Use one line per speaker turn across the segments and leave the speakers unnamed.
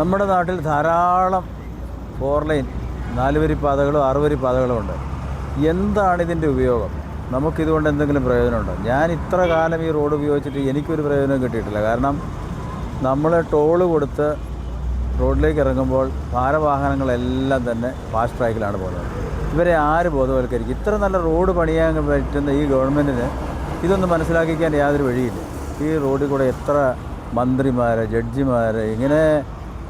നമ്മുടെ നാട്ടിൽ ധാരാളം ഫോർ ലൈൻ നാലുവരി പാതകളും ആറുവരി പാതകളും ഉണ്ട്. എന്താണ് ഇതിന്റെ ഉപയോഗം? നമുക്കിതുകൊണ്ട് എന്തെങ്കിലും പ്രയോജനമുണ്ടോ? ഞാൻ ഇത്ര കാലം ഈ റോഡ് ഉപയോഗിച്ചിട്ട് എനിക്കൊരു പ്രയോജനം കിട്ടിയിട്ടില്ല. കാരണം നമ്മൾ ടോൾ കൊടുത്ത് റോഡിലേക്ക് ഇറങ്ങുമ്പോൾ ഭാരവാഹനങ്ങളെല്ലാം തന്നെ ഫാസ്റ്റ് ട്രാക്കിലാണ് പോകുന്നത്. ഇവരെ ആര് ബോധവൽക്കരിക്കും? ഇത്ര നല്ല റോഡ് പണിയാൻ പറ്റുന്ന ഈ ഗവൺമെന്റിന് ഇതൊന്നും മനസ്സിലാക്കിക്കാൻ യാതൊരു വഴിയില്ല. ഈ റോഡിൽ കൂടെ എത്ര മന്ത്രിമാർ ജഡ്ജിമാർ ഇങ്ങനെ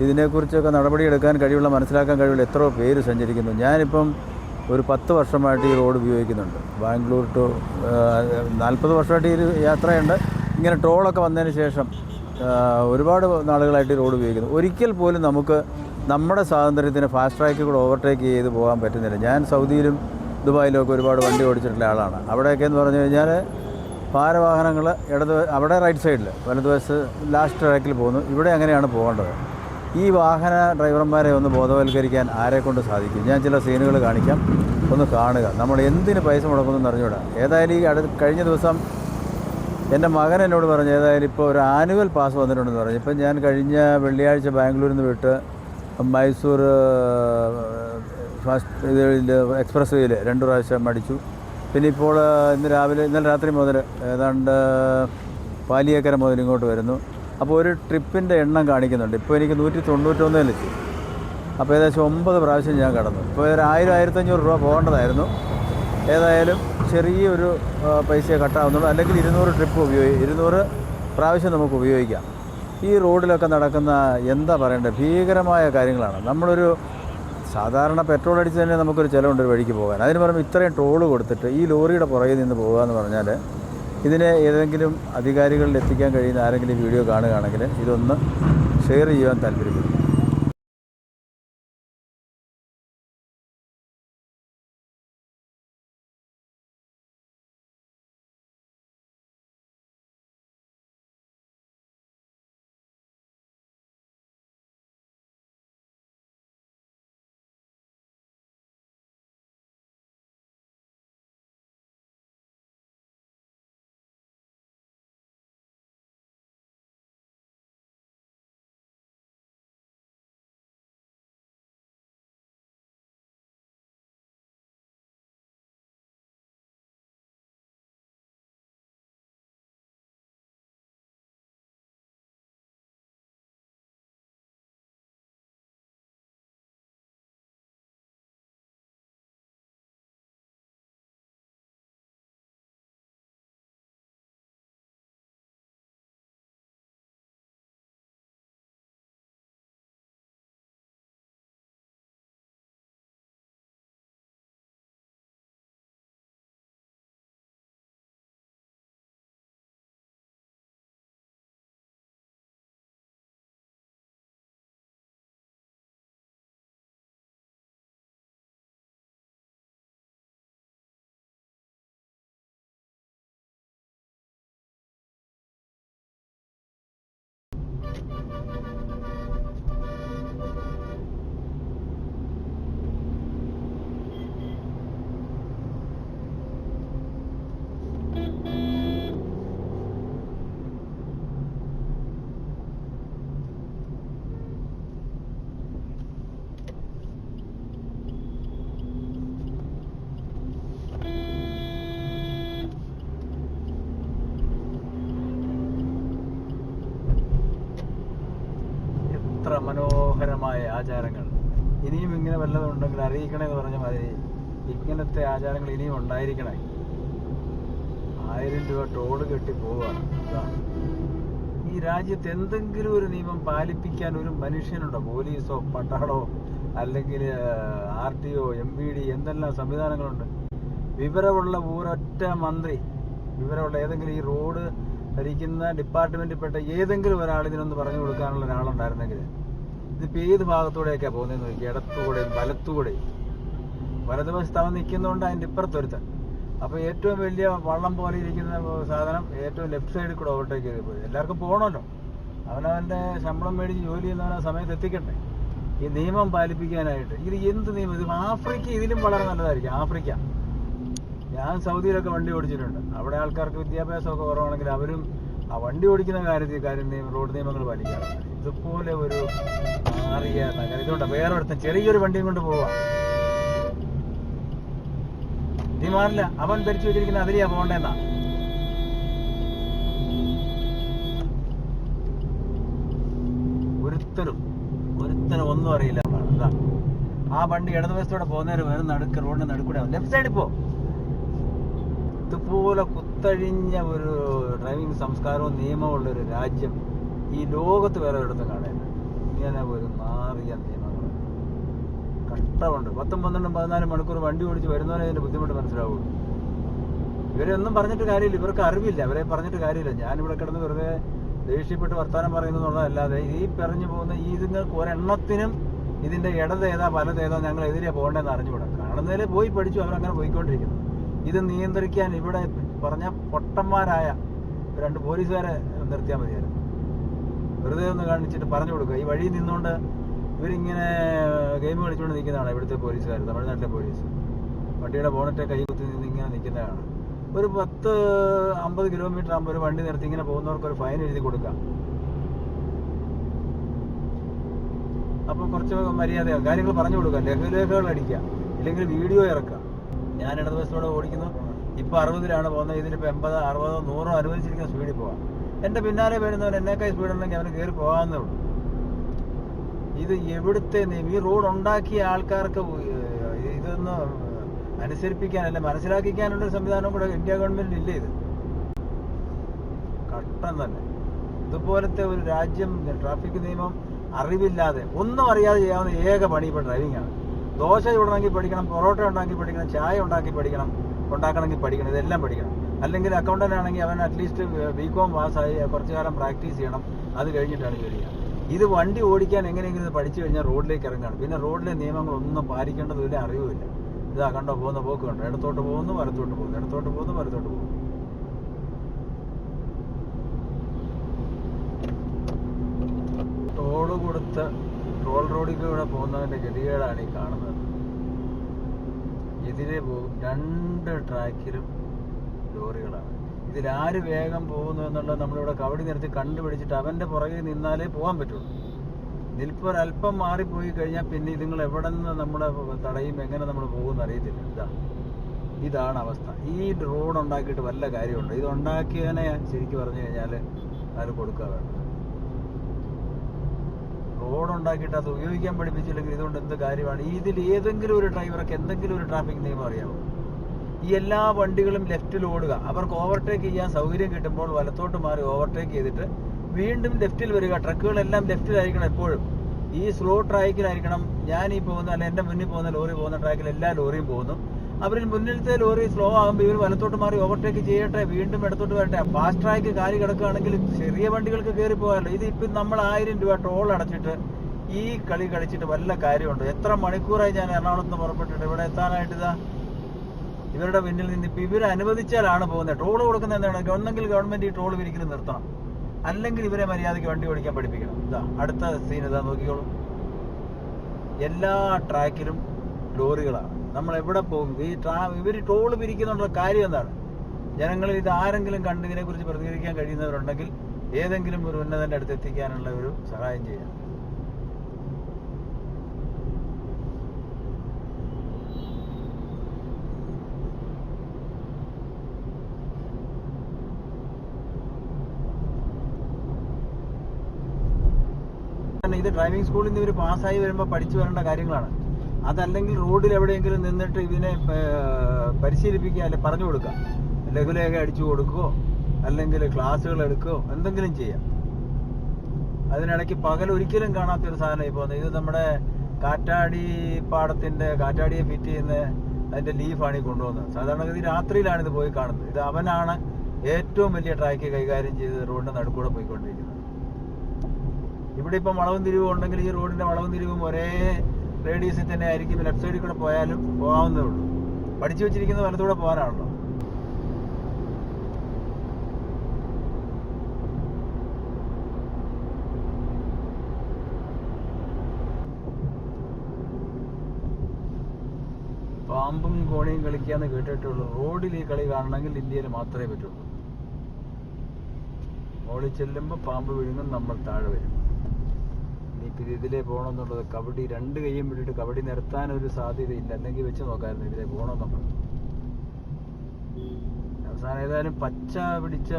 ഇതിനെക്കുറിച്ചൊക്കെ നടപടിയെടുക്കാൻ കഴിവുള്ള മനസ്സിലാക്കാൻ കഴിവുള്ള എത്രയോ പേര് സഞ്ചരിക്കുന്നു. ഞാനിപ്പം ഒരു പത്ത് വർഷമായിട്ട് ഈ റോഡ് ഉപയോഗിക്കുന്നുണ്ട്. ബാംഗ്ലൂർ ടു നാൽപ്പത് വർഷമായിട്ട് ഈ യാത്രയുണ്ട്. ഇങ്ങനെ ടോളൊക്കെ വന്നതിന് ശേഷം ഒരുപാട് നാളുകളായിട്ട് ഈ റോഡ് ഉപയോഗിക്കുന്നു. ഒരിക്കൽ പോലും നമുക്ക് നമ്മുടെ സ്വാതന്ത്ര്യത്തിന് ഫാസ്റ്റ് ട്രാക്കിൽ കൂടെ ഓവർടേക്ക് ചെയ്ത് പോകാൻ പറ്റുന്നില്ല. ഞാൻ സൗദിയിലും ദുബായിലും ഒക്കെ ഒരുപാട് വണ്ടി ഓടിച്ചിട്ടുള്ള ആളാണ്. അവിടെയൊക്കെ എന്ന് പറഞ്ഞു കഴിഞ്ഞാൽ ഭാരവാഹനങ്ങൾ ഇടത് അവിടെ റൈറ്റ് സൈഡിൽ വലതുവശത്ത് ലാസ്റ്റ് ട്രാക്കിൽ പോകുന്നു. ഇവിടെ അങ്ങനെയാണ് പോകേണ്ടത്. ഈ വാഹന ഡ്രൈവർമാരെ ഒന്ന് ബോധവൽക്കരിക്കാൻ ആരെ കൊണ്ട് സാധിക്കും? ഞാൻ ചില സീനുകൾ കാണിക്കാം. ഒന്ന് കാണുക. നമ്മൾ എന്തിന് പൈസ മുടക്കുന്നു അറിഞ്ഞുകൂടാ ഏതായാലും ഈ അടുത്ത് കഴിഞ്ഞ ദിവസം എന്റെ മകൻ എന്നോട് പറഞ്ഞു ഏതായാലും ഇപ്പോൾ ഒരു ആനുവൽ പാസ് വന്നിട്ടുണ്ടെന്ന് പറഞ്ഞു. ഇപ്പം ഞാൻ കഴിഞ്ഞ വെള്ളിയാഴ്ച ബാംഗ്ലൂരിൽ നിന്ന് വിട്ട് മൈസൂർ ഫസ്റ്റ് ഇതിൽ എക്സ്പ്രസ് വേയിൽ രണ്ട് പ്രാവശ്യം അടിച്ചു പിന്നെ ഇപ്പോൾ ഇന്ന് രാവിലെ ഇന്നലെ രാത്രി മുതൽ ഏതാണ്ട് പാലിയേക്കര മുതൽ ഇങ്ങോട്ട് വരുന്നു. അപ്പോൾ ഒരു ട്രിപ്പിന്റെ എണ്ണം കാണിക്കുന്നുണ്ട്. ഇപ്പോൾ എനിക്ക് നൂറ്റി തൊണ്ണൂറ്റൊന്നേ ലക്ഷം അപ്പോൾ ഏകദേശം ഒമ്പത് പ്രാവശ്യം ഞാൻ കടന്നു. ഇപ്പോൾ ഒരു ആയിരം ആയിരത്തഞ്ഞൂറ് രൂപ പോകേണ്ടതായിരുന്നു. ഏതായാലും ചെറിയൊരു പൈസ കട്ടാവുന്നുള്ളൂ. അല്ലെങ്കിൽ ഇരുന്നൂറ് ട്രിപ്പ് ഉപയോഗി ഇരുന്നൂറ് പ്രാവശ്യം നമുക്ക് ഉപയോഗിക്കാം. ഈ റോഡിലൊക്കെ നടക്കുന്ന എന്താ പറയേണ്ടത് ഭീകരമായ കാര്യങ്ങളാണ്. നമ്മളൊരു സാധാരണ പെട്രോൾ അടിച്ച് തന്നെ നമുക്കൊരു ചിലവുണ്ട് ഒരു വഴിക്ക് പോകാൻ. അതിന് പറയുമ്പോൾ ഇത്രയും ടോൾ കൊടുത്തിട്ട് ഈ ലോറിയുടെ പുറകിൽ നിന്ന് പോകുക എന്ന് പറഞ്ഞാൽ ഇതിനെ ഏതെങ്കിലും അധികാരികളിൽ എത്തിക്കാൻ കഴിയുന്ന ആരെങ്കിലും വീഡിയോ കാണുകയാണെങ്കിൽ ഇതൊന്ന് ഷെയർ ചെയ്യാൻ താല്പര്യപ്പെടുന്നു. എത്ര മനോഹരമായ ആചാരങ്ങൾ. ഇനിയും ഇങ്ങനെ വല്ലതും ഉണ്ടെങ്കിൽ അറിയിക്കണേ എന്ന് പറഞ്ഞ മാതിരി ഇങ്ങനത്തെ ആചാരങ്ങൾ ഇനിയും ഉണ്ടായിരിക്കണേ. ആയിരം രൂപ ടോൾ കെട്ടി പോവാണ്. ഈ രാജ്യത്ത് എന്തെങ്കിലും ഒരു നിയമം പാലിപ്പിക്കാൻ ഒരു മനുഷ്യനുണ്ടോ? പോലീസോ പട്ടാളോ അല്ലെങ്കിൽ R T O M P D എന്തെല്ലാം സംവിധാനങ്ങളുണ്ട്? വിവരമുള്ള ഒരൊറ്റ മന്ത്രി വിവരമുള്ള ഏതെങ്കിലും ഈ റോഡ് ഭരിക്കുന്ന ഡിപ്പാർട്ട്മെന്റിൽപ്പെട്ട ഏതെങ്കിലും ഒരാൾ ഇതിനൊന്ന് പറഞ്ഞു കൊടുക്കാനുള്ള ഒരാളുണ്ടായിരുന്നെങ്കിൽ ഇതിപ്പോൾ ഏത് ഭാഗത്തൂടെയൊക്കെയാണ് പോകുന്നതെന്ന് നോക്കി ഇടത്തുകൂടെയും വലത്തുകൂടെയും. വലതുവശത്ത് അവൻ നിൽക്കുന്നതുകൊണ്ട് അതിന്റെ ഇപ്പുറത്തൊരുത്തൻ. അപ്പോൾ ഏറ്റവും വലിയ വള്ളം പോലെ ഇരിക്കുന്ന സാധനം ഏറ്റവും ലെഫ്റ്റ് സൈഡിൽ കൂടെ ഓവർടേക്ക് ചെയ്ത് പോയി. എല്ലാവർക്കും പോകണമല്ലോ. അവനവന്റെ ശമ്പളം മേടിച്ച് ജോലി ചെയ്യുന്നവൻ ആ സമയത്ത് എത്തിക്കണ്ടേ? ഈ നിയമം പാലിപ്പിക്കാനായിട്ട്. ഇത് എന്ത് നിയമം? ഇത് ആഫ്രിക്ക ഇതിലും വളരെ നല്ലതായിരിക്കും. ആഫ്രിക്ക. ഞാൻ സൗദിയിലൊക്കെ വണ്ടി ഓടിച്ചിട്ടുണ്ട്. അവിടെ ആൾക്കാർക്ക് വിദ്യാഭ്യാസമൊക്കെ കുറവാണെങ്കിൽ അവരും ആ വണ്ടി ഓടിക്കുന്ന കാര്യത്തിൽ കാര്യം റോഡ് നിയമങ്ങൾ പാലിക്കാറ് ഇതുപോലെ ഒരു മാറിയ നഗരം. ഇതുകൊണ്ട് വേറെ അടുത്ത ചെറിയൊരു വണ്ടിയും കൊണ്ട് പോവാ. നീ മാറില്ല. അവൻ ധരിച്ചു വെച്ചിരിക്കുന്ന അതിലെയാ പോകണ്ടെന്നാ. ഒരുത്തരും ഒരുത്തനും ഒന്നും അറിയില്ല ആ വണ്ടി ഇടതുവശത്തോടെ പോകുന്നവർ വേറെ നടുക്ക് റോഡിന് നടുക്കൂടെ. ലെഫ്റ്റ് സൈഡിൽ പോ. ഇതുപോലെ കുത്തഴിഞ്ഞ ഒരു ഡ്രൈവിംഗ് സംസ്കാരവും നിയമമുള്ള ഒരു രാജ്യം ഈ ലോകത്ത് വേറെ ഒരിടത്തും കാണാനില്ല. ഇങ്ങനെ ഒരു മാറിയ നിയമങ്ങൾ കഷ്ടമുണ്ട്. പത്തും പന്ത്രണ്ടും പതിനാലും മണിക്കൂർ വണ്ടി ഓടിച്ച് വരുന്നവനെ ഇതിന്റെ ബുദ്ധിമുട്ട് മനസ്സിലാവുള്ളൂ. ഇവരൊന്നും പറഞ്ഞിട്ട് കാര്യമില്ല. ഇവർക്ക് അറിവില്ല. അവരെ പറഞ്ഞിട്ട് കാര്യമില്ല. ഞാനിവിടെ കിടന്ന് വെറുതെ ദേഷ്യപ്പെട്ട് വർത്താനം എന്നുള്ളതല്ലാതെ ഈ പറഞ്ഞു പോകുന്ന ഈ ഇതുങ്ങൾക്ക് ഒരെണ്ണത്തിനും ഇതിന്റെ ഇടതേതാ വലതേതാ ഞങ്ങൾ എതിരെ പോകേണ്ടതെന്ന് അറിഞ്ഞുകൂടാ. കാണുന്നതിൽ പോയി പഠിച്ചു അവരങ്ങനെ പോയിക്കൊണ്ടിരിക്കുന്നു. ഇത് നിയന്ത്രിക്കാൻ ഇവിടെ പറഞ്ഞ പൊട്ടന്മാരായ രണ്ട് പോലീസുകാരെ നിർത്തിയാൽ മതിയായിരുന്നു. വെറുതെ ഒന്ന് കാണിച്ചിട്ട് പറഞ്ഞു കൊടുക്കുക. ഈ വഴി നിന്നുകൊണ്ട് ഇവരിങ്ങനെ ഗെയിം കളിച്ചുകൊണ്ട് നിൽക്കുന്നതാണ് ഇവിടുത്തെ പോലീസുകാർ തമിഴ്നാട്ടിലെ പോലീസ്. വണ്ടിയുടെ ബോണറ്റെ കൈ കുത്തി നിന്ന് ഇങ്ങനെ നിൽക്കുന്നതാണ്. ഒരു പത്ത് അമ്പത് കിലോമീറ്റർ ആകുമ്പോൾ ഒരു വണ്ടി നിർത്തി ഇങ്ങനെ പോകുന്നവർക്ക് ഒരു ഫൈൻ എഴുതി കൊടുക്കാം അപ്പൊ കുറച്ച് മര്യാദ കാര്യങ്ങൾ പറഞ്ഞു കൊടുക്കുക. ലഘുലേഖകൾ അടിക്കുക. ഇല്ലെങ്കിൽ വീഡിയോ ഇറക്കുക. ഞാൻ ഇടതുവശത്തോടെ ഓടിക്കുന്നു. ഇപ്പൊ അറുപതിലാണ് പോകുന്നത്. ഇതിലിപ്പോ എൺപത് അറുപതോ നൂറോ അനുവദിച്ചിരിക്കുന്ന സ്പീഡിൽ പോവാം. എന്റെ പിന്നാലെ വരുന്നവൻ എന്നേക്കായി സ്പീഡ് ഉണ്ടെങ്കിൽ അവന് കയറി പോകാമെന്നേ ഉള്ളൂ. ഇത് എവിടുത്തെ ഈ റോഡ് ഉണ്ടാക്കിയ ആൾക്കാർക്ക് ഇതൊന്ന് അനുസരിപ്പിക്കാൻ അല്ലെ മനസ്സിലാക്കിക്കാനുള്ള സംവിധാനം കൂടെ ഇന്ത്യ ഗവൺമെന്റ് ഇല്ല ഇത്. കഷ്ടം തന്നെ. ഇതുപോലത്തെ ഒരു രാജ്യം ട്രാഫിക് നിയമം അറിവില്ലാതെ ഒന്നും അറിയാതെ ചെയ്യാവുന്ന ഏക പണി ഡ്രൈവിംഗ് ആണ്. ദോശ ചുടണമെങ്കിൽ പഠിക്കണം പൊറോട്ട ഉണ്ടാക്കി പഠിക്കണം ചായ ഉണ്ടാക്കി പഠിക്കണം ഉണ്ടാക്കണമെങ്കിൽ പഠിക്കണം ഇതെല്ലാം പഠിക്കണം. അല്ലെങ്കിൽ അക്കൗണ്ടന്റ് ആണെങ്കിൽ അവൻ അറ്റ്ലീസ്റ്റ് ബി കോം പാസ്സായി കുറച്ചു കാലം പ്രാക്ടീസ് ചെയ്യണം അത് കഴിഞ്ഞിട്ടാണ് ജോലി ചെയ്യുക. ഇത് വണ്ടി ഓടിക്കാൻ എങ്ങനെയെങ്കിലും പഠിച്ചു കഴിഞ്ഞാൽ റോഡിലേക്ക് ഇറങ്ങാണ്. പിന്നെ റോഡിലെ നിയമങ്ങളൊന്നും പാലിക്കേണ്ടതില്ല അറിവുമില്ല. ഇതാ കണ്ടോ പോകുന്ന പോക്ക് കണ്ടോ ഇടത്തോട്ട് പോകുന്നു വലത്തോട്ട് പോകുന്നു ഇടത്തോട്ട് പോകുന്നു വലത്തോട്ട് പോകുന്നു. ടോൾ കൊടുത്ത് ടോൾ റോഡിൽ കൂടെ പോകുന്നവന്റെ ഗതികേടാണ് ഈ കാണുന്നത്. എതിരെ പോകും രണ്ട് ട്രാക്കിലും ലോറികളാണ്. ഇതിലാര് വേഗം പോകുന്നു എന്നുള്ളത് നമ്മളിവിടെ കവടി നിർത്തി കണ്ടുപിടിച്ചിട്ട് അവന്റെ പുറകിൽ നിന്നാലേ പോകാൻ പറ്റുള്ളൂ. നിൽപ്പ് ഒരല്പം മാറിപ്പോയി കഴിഞ്ഞാൽ പിന്നെ ഇതുങ്ങൾ എവിടെ നിന്ന് നമ്മളെ തടയും എങ്ങനെ നമ്മൾ പോകുമെന്ന് അറിയത്തില്ല. ഇതാ ഇതാണ് അവസ്ഥ. ഈ റോഡ് ഉണ്ടാക്കിയിട്ട് വല്ല കാര്യമുണ്ട്? ഇത് ഉണ്ടാക്കിയതിനെ ശരിക്കും പറഞ്ഞു കഴിഞ്ഞാൽ അത് കൊടുക്കുക വേണം റോഡ് ഉണ്ടാക്കിയിട്ട് അത് ഉപയോഗിക്കാൻ പഠിപ്പിച്ചില്ലെങ്കിൽ ഇതുകൊണ്ട് എന്ത് കാര്യമാണ്? ഇതിൽ ഏതെങ്കിലും ഒരു ഡ്രൈവർക്ക് എന്തെങ്കിലും ഒരു ട്രാഫിക് നിയമം അറിയാമോ ഈ എല്ലാ വണ്ടികളും ലെഫ്റ്റിൽ ഓടുക. അവർക്ക് ഓവർടേക്ക് ചെയ്യാൻ സൗകര്യം കിട്ടുമ്പോൾ വലത്തോട്ട് മാറി ഓവർടേക്ക് ചെയ്തിട്ട് വീണ്ടും ലെഫ്റ്റിൽ വരിക. ട്രക്കുകളെല്ലാം ലെഫ്റ്റിലായിരിക്കണം എപ്പോഴും. ഈ സ്ലോ ട്രാക്കിലായിരിക്കണം ഞാൻ ഈ പോകുന്ന അല്ല എന്റെ മുന്നിൽ പോകുന്ന ലോറി പോകുന്ന ട്രാക്കിൽ എല്ലാ ലോറിയും പോകുന്നു. അവരിൽ മുന്നിലത്തെ ലോറി സ്ലോ ആകുമ്പോൾ ഇവർ വലത്തോട്ട് മാറി ഓവർടേക്ക് ചെയ്യട്ടെ വീണ്ടും ഇടത്തോട്ട് വരട്ടെ. ഫാസ്റ്റ് ട്രാക്ക് കാലി കിടക്കുകയാണെങ്കിൽ ചെറിയ വണ്ടികൾക്ക് കയറി പോകാമല്ലോ. ഇത് ഇപ്പം നമ്മൾ ആയിരം രൂപ ടോൾ അടച്ചിട്ട് ഈ കളി കളിച്ചിട്ട് വല്ല കാര്യമുണ്ട്? എത്ര മണിക്കൂറായി ഞാൻ എറണാകുളത്ത് നിന്ന് പുറപ്പെട്ടിട്ട് ഇവിടെ എത്താനായിട്ട് ഇതാ? ഇവരുടെ പിന്നിൽ നിന്ന് ഇപ്പം ഇവർ അനുവദിച്ചാലാണ് പോകുന്നത്. ടോൾ കൊടുക്കുന്നത് എന്താണ്? ഒന്നെങ്കിൽ ഗവൺമെന്റ് ഈ ടോൾ വിരിക്കുന്നത് നിർത്തണം. അല്ലെങ്കിൽ ഇവരെ മര്യാദയ്ക്ക് വണ്ടി ഓടിക്കാൻ പഠിപ്പിക്കണം. ഇതാ അടുത്ത സീൻ ഇതാ നോക്കിക്കോളൂ. എല്ലാ ട്രാക്കിലും ലോറികളാണ്. നമ്മൾ എവിടെ പോകും? ഈ ട്രാ ഇവർ ടോൾ പിരിക്കുന്നുള്ള കാര്യം എന്താണ്? ജനങ്ങളിൽ ഇത് ആരെങ്കിലും കണ്ട് ഇതിനെക്കുറിച്ച് പ്രതികരിക്കാൻ കഴിയുന്നവരുണ്ടെങ്കിൽ ഏതെങ്കിലും ഒരു ഉന്നതന്റെ അടുത്ത് എത്തിക്കാനുള്ള ഒരു സഹായം ചെയ്യാം. ഇത് ഡ്രൈവിംഗ് സ്കൂളിൽ നിന്ന് ഇവർ പാസ്സായി വരുമ്പോൾ പഠിച്ചു വരേണ്ട കാര്യങ്ങളാണ്. അതല്ലെങ്കിൽ റോഡിൽ എവിടെയെങ്കിലും നിന്നിട്ട് ഇതിനെ പരിശീലിപ്പിക്കുക അല്ലെ പറഞ്ഞു കൊടുക്കുക. ലഘുലേഖ അടിച്ചു കൊടുക്കുകയോ അല്ലെങ്കിൽ ക്ലാസ്സുകൾ എടുക്കുകയോ എന്തെങ്കിലും ചെയ്യാം. അതിനിടയ്ക്ക് പകൽ ഒരിക്കലും കാണാത്തൊരു സാധനം ഇപ്പോൾ ഇത് നമ്മുടെ കാറ്റാടി പാടത്തിന്റെ കാറ്റാടിയെ ഫിറ്റ് ചെയ്യുന്ന അതിന്റെ ലീഫാണ് ഈ കൊണ്ടുവന്നത് സാധാരണഗതി രാത്രിയിലാണ് ഇത് പോയി കാണുന്നത്. ഇത് അവനാണ് ഏറ്റവും വലിയ ട്രാക്ക് കൈകാര്യം ചെയ്ത് റോഡിന്റെ നടുക്കൂടെ പോയിക്കൊണ്ടിരിക്കുന്നത്. ഇവിടെ ഇപ്പം വളവും തിരിവും ഉണ്ടെങ്കിൽ ഈ റോഡിന്റെ വളവും തിരിവും ഒരേ റേഡിയസിൽ തന്നെ ആയിരിക്കും ലെഫ്റ്റ് സൈഡിൽ കൂടെ പോയാലും പോകാവുന്നേ ഉള്ളൂ. പഠിച്ചു വെച്ചിരിക്കുന്ന വലത്തൂടെ പോകാനാണല്ലോ. പാമ്പും കോണിയും കളിക്കാന്ന് കേട്ടിട്ടുള്ളൂ. റോഡിൽ ഈ കളി കാണണമെങ്കിൽ ഇന്ത്യയിൽ മാത്രമേ പറ്റുള്ളൂ. മോളിൽ ചെല്ലുമ്പോൾ പാമ്പ് വിഴുങ്ങും നമ്മൾ താഴെ വരും. ഇതിലേ പോകണമെന്നുള്ളത് കബഡി രണ്ട് കൈയും വിട്ടിട്ട് കബഡി നിർത്താൻ ഒരു സാധ്യതയില്ല. അല്ലെങ്കിൽ വെച്ച് നോക്കാമായിരുന്നു ഇതിലേ പോകണമെന്നുള്ളത്. അവസാനം ഏതായാലും പച്ച പിടിച്ച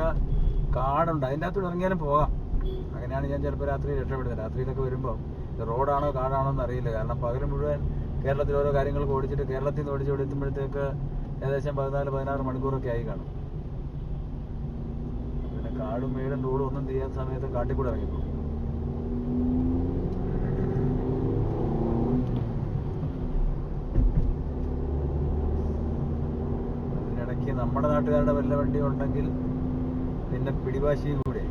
കാടുണ്ട്. അതിന്റെ അകത്തോട് ഇറങ്ങിയാലും പോകാം. അങ്ങനെയാണ് ഞാൻ ചിലപ്പോൾ രാത്രി രക്ഷപ്പെടുന്നത്. രാത്രിയിലൊക്കെ വരുമ്പോൾ റോഡാണോ കാടാണോ എന്ന് അറിയില്ല. കാരണം പകൽ മുഴുവൻ കേരളത്തിൽ ഓരോ കാര്യങ്ങൾക്ക് ഓടിച്ചിട്ട് കേരളത്തിൽ നിന്ന് ഓടിച്ച് ഇവിടെ ഏകദേശം പതിനാല് പതിനാറ് മണിക്കൂറൊക്കെ ആയി കാണും. പിന്നെ കാടും മേടും റോഡും ഒന്നും ചെയ്യാത്ത സമയത്ത് കാട്ടിക്കൂടെ ഇറങ്ങിപ്പോകും അതിനിടയ്ക്ക് നമ്മുടെ നാട്ടുകാരുടെ വല്ല വണ്ടി ഉണ്ടെങ്കിൽ പിന്നെ പിടിവാശിയും കൂടെ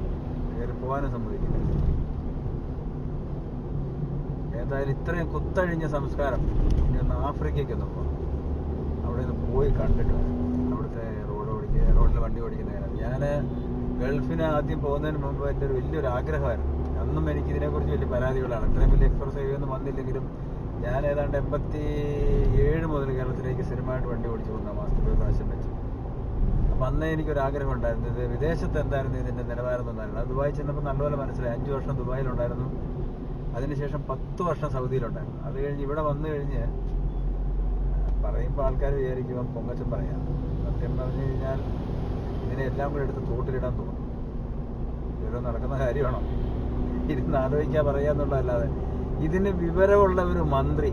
കയറി പോകാനും സമ്മതിക്കില്ല. ഏതായാലും ഇത്രയും കുത്തഴിഞ്ഞ സംസ്കാരം ഇനി ഒന്ന് ആഫ്രിക്കയ്ക്ക് ഒന്ന് പോകാം. അവിടെ ഒന്ന് പോയി കണ്ടിട്ട്. അവിടുത്തെ റോഡ് ഓടിക്കുക റോഡിൽ വണ്ടി കാര്യം. ഞാൻ ഗൾഫിന് ആദ്യം പോകുന്നതിന് മുമ്പ് എന്റെ ഒരു വലിയൊരു ആഗ്രഹമായിരുന്നു. അന്നും എനിക്ക് ഇതിനെക്കുറിച്ച് വലിയ പരാതികളാണ്. ഇത്രയും വലിയ എക്സ്പ്രസ് ഒന്നും വന്നില്ലെങ്കിലും ഞാൻ ഏതാണ്ട് എൺപത്തി ഏഴ് മുതൽ കേരളത്തിലേക്ക് സ്ഥിരമായിട്ട് വണ്ടി ഓടിച്ചു പോകുന്ന മാസത്തിൽ പ്രാവശ്യം വെച്ച്. അപ്പം അന്നേ എനിക്കൊരാഗ്രഹം ഉണ്ടായിരുന്നു ഇത് വിദേശത്ത് എന്തായിരുന്നു ഇതിന്റെ നിലവാരം എന്നായിരുന്നു അത് ദുബായി ചെന്നപ്പോൾ നല്ലപോലെ മനസ്സിലായി. അഞ്ച് വർഷം ദുബായിലുണ്ടായിരുന്നു. അതിനുശേഷം പത്ത് വർഷം സൗദിയിലുണ്ടായിരുന്നു. അത് കഴിഞ്ഞ് ഇവിടെ വന്നു കഴിഞ്ഞ് പറയുമ്പോൾ ആൾക്കാർ വിചാരിക്കുമ്പോൾ പൊങ്ങച്ചം പറയാം. സത്യം പറഞ്ഞു കഴിഞ്ഞാൽ ഇതിനെല്ലാം കൂടെ എടുത്ത് തോട്ടിലിടാൻ തോന്നും. ഇതൊരു നടക്കുന്ന കാര്യമാണോ? ഇരുന്ന് ആലോചിക്കാൻ പറയാന്നുള്ളതല്ലാതെ ഇതിന് വിവരമുള്ള ഒരു മന്ത്രി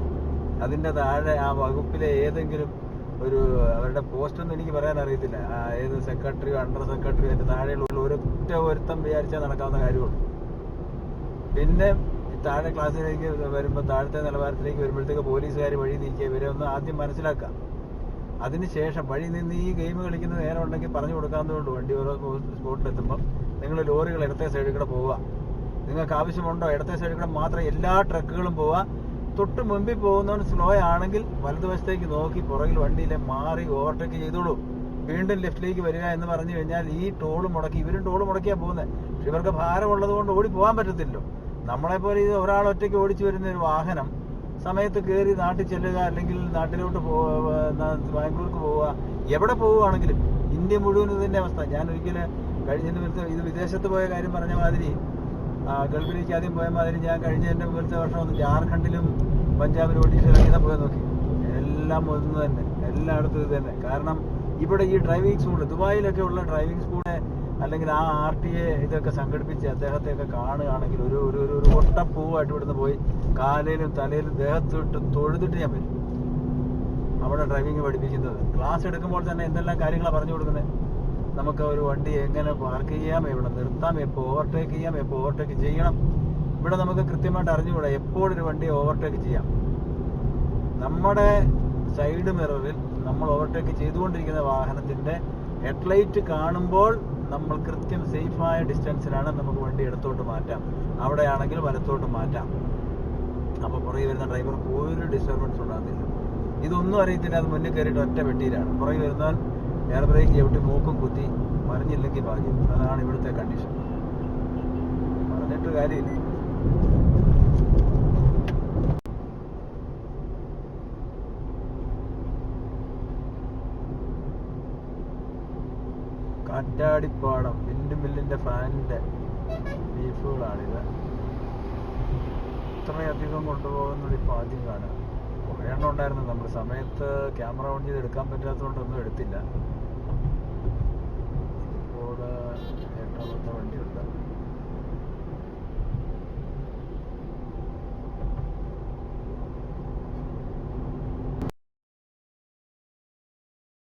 അതിന്റെ താഴെ ആ വകുപ്പിലെ ഏതെങ്കിലും ഒരു അവരുടെ പോസ്റ്റ് ഒന്നും എനിക്ക് പറയാൻ അറിയത്തില്ല. ഏത് സെക്രട്ടറിയോ അണ്ടർ സെക്രട്ടറിയോ അതിന്റെ താഴെയുള്ള ഒരൊറ്റ ഒരുത്തം വിചാരിച്ചാൽ നടക്കാവുന്ന കാര്യമുള്ളൂ. പിന്നെ താഴെ ക്ലാസ്സിലേക്ക് വരുമ്പോൾ താഴത്തെ നിലവാരത്തിലേക്ക് വരുമ്പോഴത്തേക്ക് പോലീസുകാർ വഴി നീക്കിയ ഇവരെ ഒന്ന് ആദ്യം മനസ്സിലാക്കാം. അതിനുശേഷം വഴി നിന്ന് ഈ ഗെയിം കളിക്കുന്ന നേരം ഉണ്ടെങ്കിൽ പറഞ്ഞു കൊടുക്കാവുന്നതുകൊണ്ട് വണ്ടി ഓരോ സ്പോട്ടിലെത്തുമ്പോൾ നിങ്ങൾ ലോറികൾ ഇടത്തെ സൈഡിൽ കൂടെ പോവുക. നിങ്ങൾക്ക് ആവശ്യമുണ്ടോ ഇടത്തെ സൈഡിൽ കൂടെ മാത്രം എല്ലാ ട്രക്കുകളും പോവുക. തൊട്ട് മുമ്പിൽ പോകുന്നവൻ സ്ലോ ആണെങ്കിൽ വലതുവശത്തേക്ക് നോക്കി പുറകിൽ വണ്ടിയിലെ മാറി ഓവർടേക്ക് ചെയ്തോളൂ. വീണ്ടും ലെഫ്റ്റിലേക്ക് വരിക എന്ന് പറഞ്ഞു കഴിഞ്ഞാൽ ഈ ടോൾ മുടക്കി ഇവരും ടോൾ മുടക്കിയാ പോകുന്നത് പക്ഷെ ഇവർക്ക് ഭാരമുള്ളത് കൊണ്ട് ഓടി പോകാൻ പറ്റത്തില്ലല്ലോ. നമ്മളെപ്പോലെ ഇത് ഒരാൾ ഒറ്റയ്ക്ക് ഓടിച്ചു വരുന്ന ഒരു വാഹനം സമയത്ത് കയറി നാട്ടിൽ ചെല്ലുക അല്ലെങ്കിൽ നാട്ടിലോട്ട് പോവുക ബാംഗ്ലൂർക്ക് പോവുക എവിടെ പോവുകയാണെങ്കിലും ഇന്ത്യ മുഴുവൻ ഇതിന്റെ അവസ്ഥ. ഞാൻ ഒരിക്കലും കഴിഞ്ഞ ഇത് വിദേശത്ത് പോയ കാര്യം പറഞ്ഞ മാതിരി ഗൾഫിലേക്ക് ആദ്യം പോയ മാതിരി ഞാൻ കഴിഞ്ഞ എന്റെ മുമ്പത്തെ വർഷം ഒന്ന് ജാർഖണ്ഡിലും പഞ്ചാബിലും ഒഡീഷയിലും ഇങ്ങനെ പോയി നോക്കി. എല്ലാം ഒന്ന് തന്നെ. എല്ലായിടത്തും ഇത് തന്നെ. കാരണം ഇവിടെ ഈ ഡ്രൈവിംഗ് സ്കൂൾ ദുബായിലൊക്കെ ഉള്ള ഡ്രൈവിംഗ് സ്കൂളെ അല്ലെങ്കിൽ ആ ആർ ടി എ ഇതൊക്കെ സംഘടിപ്പിച്ച് അദ്ദേഹത്തെയൊക്കെ കാണുകയാണെങ്കിൽ ഒരു ഒരു ഒരു ഒരു ഒട്ടപ്പൂവായിട്ട് ഇവിടുന്ന് പോയി കാലയിലും തലയിലും ദേഹത്തിട്ട് തൊഴുതിട്ട് ഞാൻ വരും. അവിടെ ഡ്രൈവിംഗ് പഠിപ്പിക്കുന്നത്. ക്ലാസ് എടുക്കുമ്പോൾ തന്നെ എന്തെല്ലാം കാര്യങ്ങളാണ് പറഞ്ഞു കൊടുക്കുന്നത്? നമുക്ക് ഒരു വണ്ടി എങ്ങനെ പാർക്ക് ചെയ്യാം എവിടെ നിർത്താം എപ്പോൾ ഓവർടേക്ക് ചെയ്യാം എപ്പോൾ ഓവർടേക്ക് ചെയ്യണം. ഇവിടെ നമുക്ക് കൃത്യമായിട്ട് അറിഞ്ഞുകൂടാ എപ്പോഴൊരു വണ്ടി ഓവർടേക്ക് ചെയ്യാം. നമ്മുടെ സൈഡ് മിററിൽ നമ്മൾ ഓവർടേക്ക് ചെയ്തുകൊണ്ടിരിക്കുന്ന വാഹനത്തിന്റെ ഹെഡ്ലൈറ്റ് കാണുമ്പോൾ നമ്മൾ കൃത്യം സേഫായ ഡിസ്റ്റൻസിലാണ് നമുക്ക് വണ്ടി ഇടത്തോട്ട് മാറ്റാം. അവിടെയാണെങ്കിൽ വലത്തോട്ട് മാറ്റാം. അപ്പോൾ പുറകെ വരുന്ന ഡ്രൈവർക്ക് ഒരു ഡിസ്റ്റർബൻസ് ഉണ്ടാകുന്നില്ല ഇതൊന്നും അറിയത്തില്ല അത് മുന്നിൽ കയറിയിട്ട് ഒറ്റ വെട്ടിയിലാണ് പുറകെ വരുന്നവൻ എയർ ബ്രേക്ക് എവിടെ മൂക്കും കുത്തി മറിഞ്ഞില്ലെങ്കിൽ ഭാഗ്യം. അതാണ് ഇവിടുത്തെ കണ്ടീഷൻ പറഞ്ഞിട്ട് കാര്യമില്ല. കാറ്റാടിപ്പാടം വിൻഡ് മില്ലിന്റെ ഫാനിന്റെ ബീഫുകളാണിത്. ഇത്രയധികം കൊണ്ടുപോകുന്നത് ഇപ്പൊ ആദ്യം കാണുക കുറേ ഉണ്ടായിരുന്നു. നമ്മൾ സമയത്ത് ക്യാമറ ഓൺ ചെയ്ത് എടുക്കാൻ പറ്റാത്തതുകൊണ്ടൊന്നും എടുത്തില്ല. അവിടെ ഏട്ടാമത്തെ വണ്ടി എടുത്താൽ